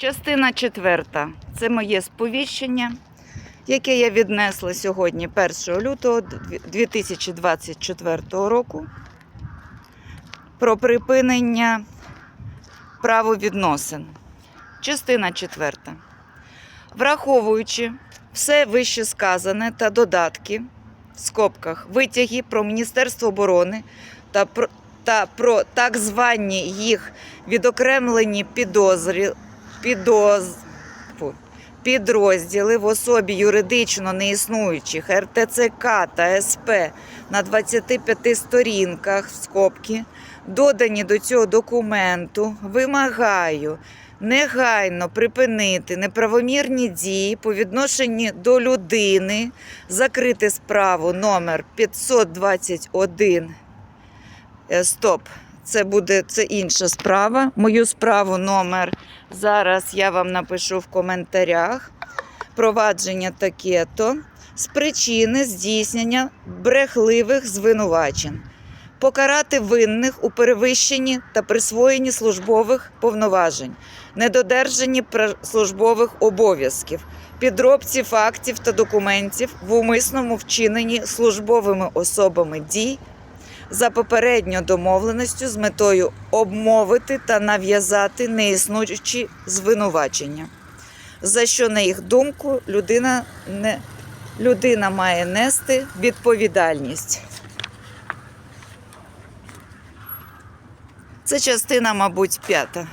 Частина четверта. Це моє сповіщення, яке я віднесла сьогодні 1 лютого 2024 року про припинення правовідносин. Частина четверта. Враховуючи все вище сказане та додатки в скобках витяги про Міністерство оборони та про, та про так звані їх відокремлені підозрі, підоз, підрозділи в особі юридично неіснуючих РТЦК та СП на 25 сторінках в скобки, додані до цього документу, вимагаю негайно припинити неправомірні дії по відношенню до людини, закрити справу номер 521. Е, Стоп. Це буде це інша справа. Мою справу номер зараз я вам напишу в коментарях. Провадження таке-то з причини здійснення брехливих звинувачень. Покарати винних у перевищенні та присвоєнні службових повноважень, недодержанні службових обов'язків, підробці фактів та документів в умисному вчиненні службовими особами дій за попередньо домовленістю з метою обмовити та нав'язати неіснуючі звинувачення, за що, на їх думку, людина, не, людина має нести відповідальність. Це частина, мабуть, п'ята.